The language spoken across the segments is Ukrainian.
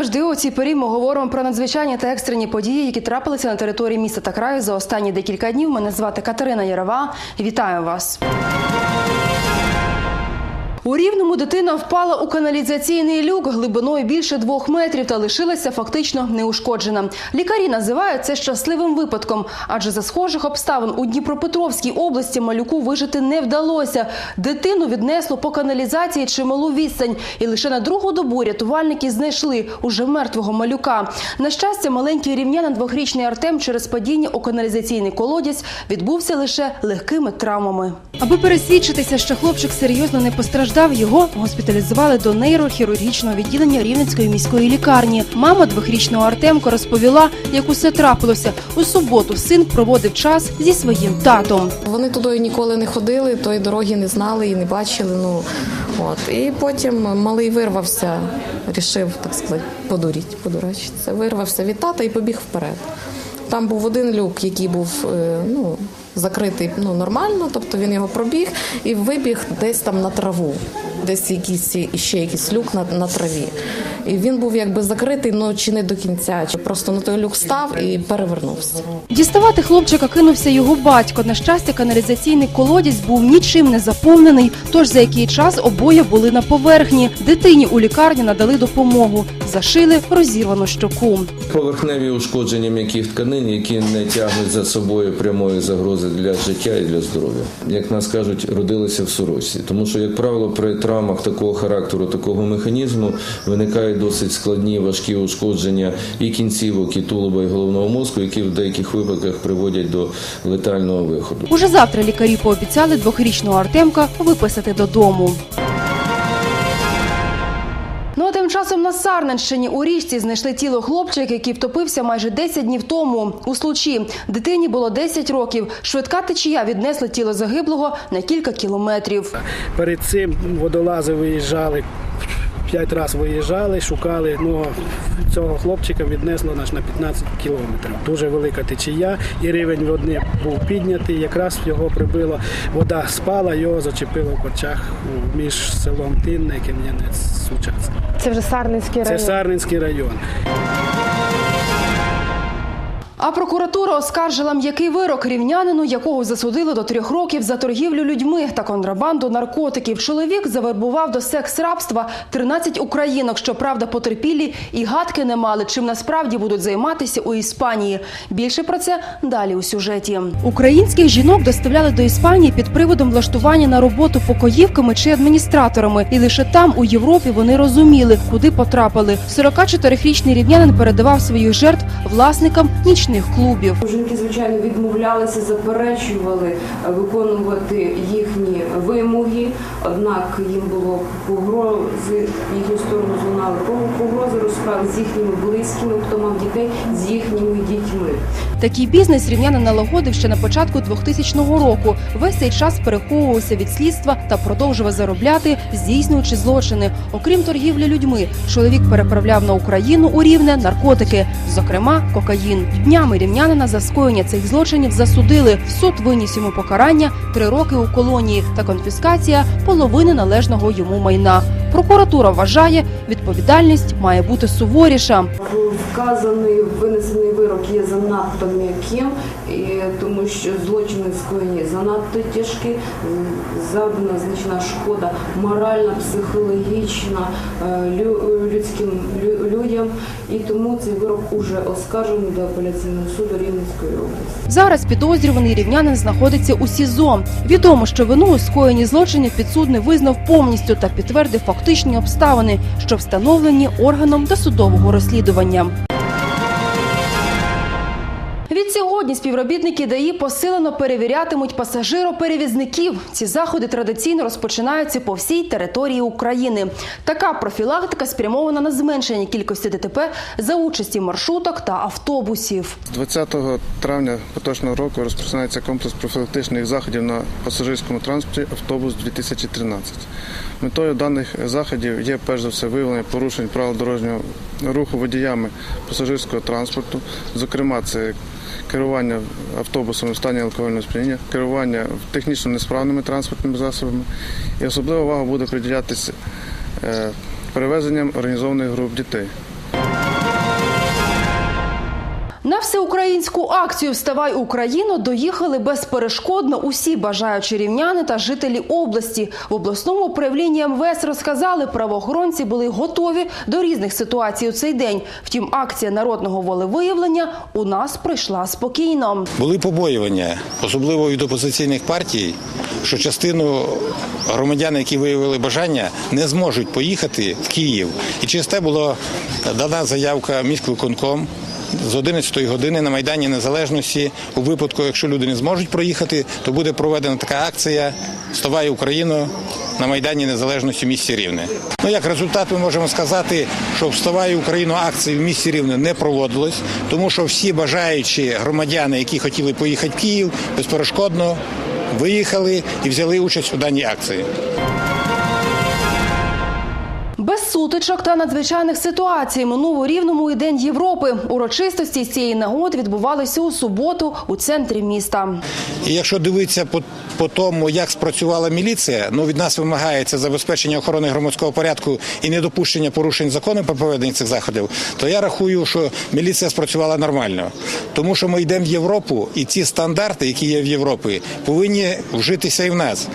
завжди, у цій порі ми говоримо про надзвичайні та екстрені події, які трапилися на території міста та краю за останні декілька днів. Мене звати Катерина Ярова. Вітаю вас. У рівному дитина впала у каналізаційний люк глибиною більше двох метрів та лишилася фактично неушкоджена. Лікарі називають це щасливим випадком, адже за схожих обставин у Дніпропетровській області малюку вижити не вдалося. Дитину віднесло по каналізації чималу відстань, і лише на другу добу рятувальники знайшли уже мертвого малюка. На щастя, маленький рівнянин двохрічний Артем через падіння у каналізаційний колодязь відбувся лише легкими травмами. Аби пересвідчитися, що хлопчик серйозно не постраждав, його госпіталізували до нейрохірургічного відділення Рівненської міської лікарні. Мама двохрічного Артемка розповіла, як усе трапилося. У суботу син проводив час зі своїм татом. Вони туди ніколи не ходили, тої дороги не знали і не бачили. Ну от і потім малий вирвався, рішив так сказати, подуріть, подурачитися. Вирвався від тата і побіг вперед. Там був один люк, який був е, ну, закритий ну, нормально, тобто він його пробіг і вибіг десь там на траву, десь якийсь ще якийсь люк на, на траві. І він був якби закритий, ну чи не до кінця. Чи просто на той люк став і перевернувся. Діставати хлопчика кинувся його батько. На щастя, каналізаційний колодязь був нічим не заповнений. Тож за який час обоє були на поверхні. Дитині у лікарні надали допомогу. Зашили розірвану щоку. Поверхневі ушкодження м'яких тканин, які не тягнуть за собою прямої загрози для життя і для здоров'я. Як нас кажуть, родилися в сорочці. Тому що, як правило, при травмах такого характеру, такого механізму виникають досить складні важкі ушкодження і кінцівок, і тулуба, і головного мозку, які в деяких випадках приводять до летального виходу. Уже завтра лікарі пообіцяли двохрічного Артемка виписати додому. Ну а тим часом на Сарненщині у річці знайшли тіло хлопчика, який втопився майже 10 днів тому. У случі дитині було 10 років. Швидка течія віднесла тіло загиблого на кілька кілометрів. Перед цим водолази виїжджали, п'ять разів виїжджали, шукали. Ну, цього хлопчика віднесло наш на 15 кілометрів. Дуже велика течія, і рівень води був піднятий. Якраз його прибило, вода спала, його зачепило в очах між селом Тинне і Кам'янець Сучацьке. Це вже Сарненський Це. Сарненський район. А прокуратура оскаржила м'який вирок рівнянину, якого засудили до трьох років за торгівлю людьми та контрабанду наркотиків. Чоловік завербував до секс-рабства 13 українок. Щоправда, потерпілі і гадки не мали, чим насправді будуть займатися у Іспанії. Більше про це далі у сюжеті. Українських жінок доставляли до Іспанії під приводом влаштування на роботу покоївками чи адміністраторами. І лише там, у Європі, вони розуміли, куди потрапили. 44-річний рівнянин передавав своїх жертв власникам нічних клубів. Жінки, звичайно, відмовлялися, заперечували е, виконувати їхні вимоги, однак їм було погрози, їхню сторону лунали погрози розправи з їхніми близькими, хто мав дітей, з їхніми дітьми. Такий бізнес рівнянин налагодив ще на початку 2000 року. Весь цей час переховувався від слідства та продовжував заробляти, здійснюючи злочини. Окрім торгівлі людьми, чоловік переправляв на Україну у рівне наркотики, зокрема кокаїн. Днями рівнянина за скоєння цих злочинів засудили. Суд виніс йому покарання три роки у колонії та конфіскація половини належного йому майна. Прокуратура вважає, відповідальність має бути суворіша. Вказаний винесений вирок є занадто м'яким, і тому що злочини скоєні занадто тяжкі, завдана значна шкода моральна, психологічна е, людським людям, і тому цей вирок уже оскаржений до апеляційного суду Рівненської області. Зараз підозрюваний рівнянин знаходиться у СІЗО. Відомо, що вину у скоєнні злочинів підсудний визнав повністю та підтвердив фактичні обставини, що встановлені органом досудового розслідування. Відсьогодні співробітники ДАІ посилено перевірятимуть пасажироперевізників. Ці заходи традиційно розпочинаються по всій території України. Така профілактика спрямована на зменшення кількості ДТП за участі маршруток та автобусів. З 20 травня поточного року розпочинається комплекс профілактичних заходів на пасажирському транспорті автобус 2013. Метою даних заходів є перш за все виявлення порушень правил дорожнього руху водіями пасажирського транспорту. Зокрема, це керування автобусами в стані алкогольного сп'яніння, керування технічно несправними транспортними засобами. І особлива увага буде приділятися е, перевезенням організованих груп дітей. Всеукраїнську акцію Вставай Україно доїхали безперешкодно усі бажаючі рівняни та жителі області. В обласному управлінні МВС розказали, правоохоронці були готові до різних ситуацій у цей день. Втім, акція народного волевиявлення у нас пройшла спокійно. Були побоювання, особливо від опозиційних партій, що частину громадян, які виявили бажання, не зможуть поїхати в Київ. І через те була дана заявка міськвиконком з 11 години на Майдані Незалежності. У випадку, якщо люди не зможуть проїхати, то буде проведена така акція Вставай Україно на Майдані Незалежності в місті Рівне. Ну як результат, ми можемо сказати, що «Вставай Україно» акції в місті Рівне не проводилось, тому що всі бажаючі громадяни, які хотіли поїхати в Київ, безперешкодно виїхали і взяли участь у даній акції. Без сутичок та надзвичайних ситуацій минув у Рівному і День Європи. Урочистості з цієї нагоди відбувалися у суботу у центрі міста. І якщо дивитися по, по тому, як спрацювала міліція, ну від нас вимагається забезпечення охорони громадського порядку і недопущення порушень закону по проведенні цих заходів, то я рахую, що міліція спрацювала нормально, тому що ми йдемо в Європу, і ці стандарти, які є в Європі, повинні вжитися і в нас.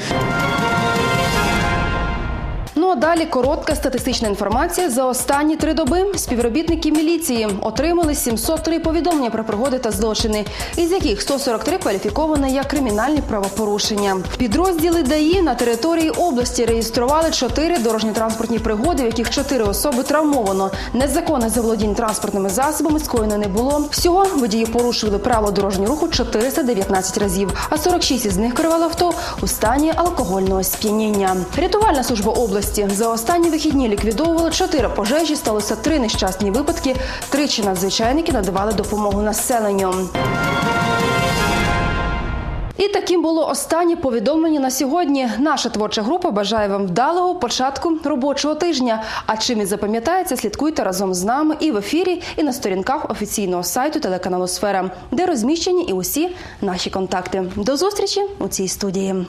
Далі коротка статистична інформація за останні три доби. Співробітники міліції отримали 703 повідомлення про пригоди та злочини, із яких 143 кваліфіковані як кримінальні правопорушення. Підрозділи ДАІ на території області реєстрували 4 дорожньо-транспортні пригоди, в яких 4 особи травмовано. Незаконне заволодінь транспортними засобами скоєно не було. Всього водії порушували правила дорожнього руху 419 разів, а 46 із них керували авто у стані алкогольного сп'яніння. Рятувальна служба області за останні вихідні ліквідовувала 4 пожежі, сталося 3 нещасні випадки. Тричі надзвичайники надавали допомогу населенню. І таким було останнє повідомлення на сьогодні. Наша творча група бажає вам вдалого початку робочого тижня. А чим і запам'ятається, слідкуйте разом з нами і в ефірі, і на сторінках офіційного сайту телеканалу Сфера, де розміщені і усі наші контакти. До зустрічі у цій студії.